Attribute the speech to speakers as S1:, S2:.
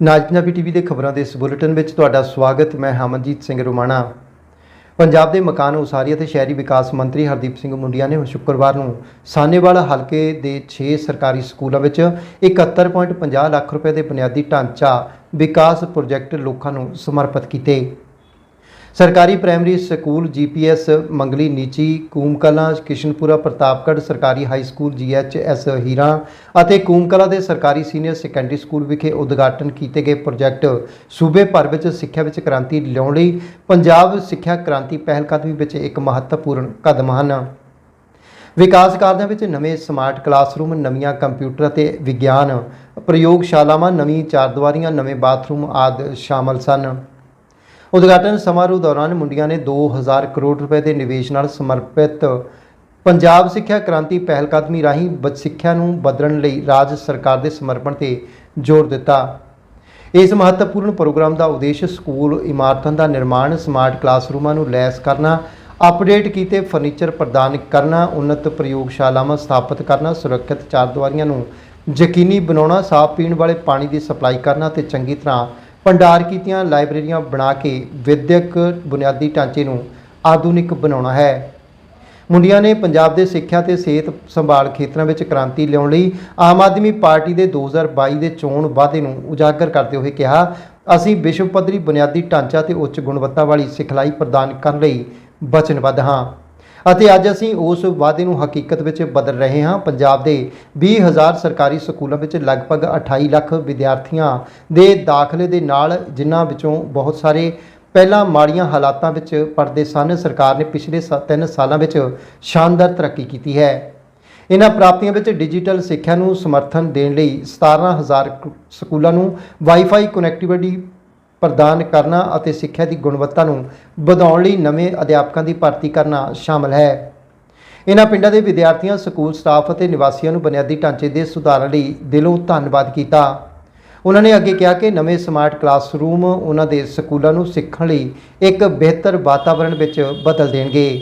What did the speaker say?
S1: ਨਾਜ Punjabi TV ਦੇ ਖਬਰਾਂ ਦੇ ਇਸ ਬੁਲੇਟਿਨ ਵਿੱਚ ਤੁਹਾਡਾ ਸਵਾਗਤ। ਮੈਂ ਹਮਨਜੀਤ ਸਿੰਘ ਰੋਮਾਣਾ। ਪੰਜਾਬ ਦੇ ਮਕਾਨ ਉਸਾਰੀ ਅਤੇ ਸ਼ਹਿਰੀ ਵਿਕਾਸ ਮੰਤਰੀ ਹਰਦੀਪ ਸਿੰਘ ਮੁੰਡੀਆਂ ਨੇ ਸ਼ੁੱਕਰਵਾਰ ਨੂੰ ਸਾਨੇਵਾਲ ਹਲਕੇ ਦੇ 6 ਸਰਕਾਰੀ ਸਕੂਲਾਂ ਵਿੱਚ 71.50 ਲੱਖ ਰੁਪਏ ਦੇ ਬੁਨਿਆਦੀ ਢਾਂਚਾ ਵਿਕਾਸ ਪ੍ਰੋਜੈਕਟ ਲੋਕਾਂ ਨੂੰ ਸਮਰਪਿਤ ਕੀਤੇ। ਸਰਕਾਰੀ primary school GPS, Mangli Nichi, Kumkalan, Kishanpura, Pratapgarh, ਸਰਕਾਰੀ ਹਾਈ ਸਕੂਲ ਜੀਐਚਐਸ ਹੀਰਾ ਅਤੇ ਕੂਮਕਲਾ ਦੇ ਸਰਕਾਰੀ ਸੀਨੀਅਰ ਸੈਕੰਡਰੀ ਸਕੂਲ ਵਿਖੇ ਉਦਘਾਟਨ ਕੀਤੇ ਗਏ ਪ੍ਰੋਜੈਕਟ। ਸੂਬੇ ਭਰ ਵਿੱਚ ਸਿੱਖਿਆ ਵਿੱਚ ਕ੍ਰਾਂਤੀ ਲਿਆਉਣ ਲਈ ਪੰਜਾਬ ਸਿੱਖਿਆ ਕ੍ਰਾਂਤੀ ਪਹਿਲਕਦਮੀ ਵਿੱਚ ਇੱਕ ਮਹੱਤਵਪੂਰਨ ਕਦਮ ਹਨ। ਵਿਕਾਸ ਕਾਰਜਾਂ ਵਿੱਚ ਨਵੇਂ ਸਮਾਰਟ ਕਲਾਸਰੂਮ, ਨਵੀਆਂ ਕੰਪਿਊਟਰ ਅਤੇ ਵਿਗਿਆਨ ਪ੍ਰਯੋਗਸ਼ਾਲਾਵਾਂ, ਨਵੀਂ ਚਾਰਦੁਆਰੀਆਂ, ਨਵੇਂ ਬਾਥਰੂਮ ਆਦਿ ਸ਼ਾਮਲ ਸਨ। ਉਦਘਾਟਨ ਸਮਾਰੋਹ ਦੌਰਾਨ ਮੁੰਡੀਆਂ ਨੇ 2000 ਕਰੋੜ ਰੁਪਏ ਦੇ ਨਿਵੇਸ਼ ਨਾਲ ਸਮਰਪਿਤ ਪੰਜਾਬ ਸਿੱਖਿਆ ਕ੍ਰਾਂਤੀ ਪਹਿਲਕਦਮੀ ਰਾਹੀਂ ਬ- ਸਿੱਖਿਆ ਨੂੰ ਬਦਲਣ ਲਈ ਰਾਜ ਸਰਕਾਰ ਦੇ ਸਮਰਪਣ ਤੇ ਜ਼ੋਰ ਦਿੱਤਾ। ਇਸ ਮਹੱਤਵਪੂਰਨ ਪ੍ਰੋਗਰਾਮ ਦਾ ਉਦੇਸ਼ ਸਕੂਲ ਇਮਾਰਤਾਂ ਦਾ ਨਿਰਮਾਣ, ਸਮਾਰਟ ਕਲਾਸਰੂਮਾਂ ਨੂੰ ਲੈਸ ਕਰਨਾ, ਅਪਡੇਟ ਕੀਤੇ ਫਰਨੀਚਰ ਪ੍ਰਦਾਨ ਕਰਨਾ ਉન્નਤ ਪ੍ਰਯੋਗਸ਼ਾਲਾਵਾਂ ਸਥਾਪਿਤ ਕਰਨਾ, ਸੁਰੱਖਿਅਤ ਚਾਰ ਚਾਰਦੀਵਾਰੀਆਂ ਨੂੰ ਯਕੀਨੀ ਬਣਾਉਣਾ, ਸਾਫ਼ ਪੀਣ ਵਾਲੇ ਪਾਣੀ ਦੀ ਸਪਲਾਈ ਕਰਨਾ ਤੇ ਚੰਗੀ ਤਰ੍ਹਾਂ ਭੰਡਾਰ ਕੀਤੀਆਂ ਲਾਇਬ੍ਰੇਰੀਆਂ ਬਣਾ ਕੇ ਵਿਦਿਅਕ ਬੁਨਿਆਦੀ ਢਾਂਚੇ ਨੂੰ ਆਧੁਨਿਕ ਬਣਾਉਣਾ ਹੈ। ਮੁੰਡਿਆਂ ਨੇ ਪੰਜਾਬ ਦੇ ਸਿੱਖਿਆ ਤੇ ਸਿਹਤ ਸੰਭਾਲ ਖੇਤਰਾਂ ਵਿੱਚ ਕ੍ਰਾਂਤੀ ਲਿਆਉਣ ਲਈ ਆਮ ਆਦਮੀ ਪਾਰਟੀ ਦੇ 2022 ਦੇ ਚੋਣ ਵਾਅਦੇ ਨੂੰ ਉਜਾਗਰ ਕਰਦੇ ਹੋਏ ਕਿਹਾ, ਅਸੀਂ ਵਿਸ਼ਵ ਪੱਧਰੀ ਬੁਨਿਆਦੀ ਢਾਂਚਾ ਤੇ ਉੱਚ ਗੁਣਵੱਤਾ ਵਾਲੀ ਸਿਖਲਾਈ ਪ੍ਰਦਾਨ ਕਰਨ ਲਈ ਵਚਨਬੱਧ ਹਾਂ। ਅਤੇ ਅੱਜ ਅਸੀਂ ਉਸ ਵਾਅਦੇ ਨੂੰ ਹਕੀਕਤ ਵਿੱਚ ਬਦਲ ਰਹੇ ਹਾਂ। ਪੰਜਾਬ ਦੇ 20000 ਸਰਕਾਰੀ ਸਕੂਲਾਂ ਵਿੱਚ ਲਗਭਗ 28 ਲੱਖ ਵਿਦਿਆਰਥੀਆਂ ਦੇ ਦਾਖਲੇ ਦੇ ਨਾਲ ਜਿਨ੍ਹਾਂ ਵਿੱਚੋਂ ਬਹੁਤ ਸਾਰੇ ਪਹਿਲਾਂ ਮਾੜੀਆਂ ਹਾਲਾਤਾਂ ਵਿੱਚ ਪੜ੍ਹਦੇ ਸਨ, ਸਰਕਾਰ ਨੇ ਪਿਛਲੇ 3 ਸਾਲਾਂ ਵਿੱਚ ਸ਼ਾਨਦਾਰ ਤਰੱਕੀ ਕੀਤੀ ਹੈ। ਇਹਨਾਂ ਪ੍ਰਾਪਤੀਆਂ ਵਿੱਚ ਡਿਜੀਟਲ ਸਿੱਖਿਆ ਨੂੰ ਸਮਰਥਨ ਦੇਣ ਲਈ 17000 ਕ- ਸਕੂਲਾਂ ਨੂੰ ਵਾਈਫਾਈ ਕਨੈਕਟੀਵਿਟੀ ਪ੍ਰਦਾਨ ਕਰਨਾ ਅਤੇ ਸਿੱਖਿਆ ਦੀ ਗੁਣਵੱਤਾ ਨੂੰ ਵਧਾਉਣ ਲਈ ਨਵੇਂ ਅਧਿਆਪਕਾਂ ਦੀ ਭਰਤੀ ਕਰਨਾ ਸ਼ਾਮਲ ਹੈ। ਇਹਨਾਂ ਪਿੰਡਾਂ ਦੇ ਵਿਦਿਆਰਥੀਆਂ, ਸਕੂਲ ਸਟਾਫ ਅਤੇ ਨਿਵਾਸੀਆਂ ਨੂੰ ਬੁਨਿਆਦੀ ਢਾਂਚੇ ਦੇ ਸੁਧਾਰ ਲਈ ਦਿਲੋਂ ਧੰਨਵਾਦ ਕੀਤਾ। ਉਹਨਾਂ ਨੇ ਅੱਗੇ ਕਿਹਾ ਕਿ ਨਵੇਂ ਸਮਾਰਟ ਕਲਾਸਰੂਮ ਉਹਨਾਂ ਦੇ ਸਕੂਲਾਂ ਨੂੰ ਸਿੱਖਣ ਲਈ ਇੱਕ ਬਿਹਤਰ ਵਾਤਾਵਰਣ ਵਿੱਚ ਬਦਲ ਦੇਣਗੇ।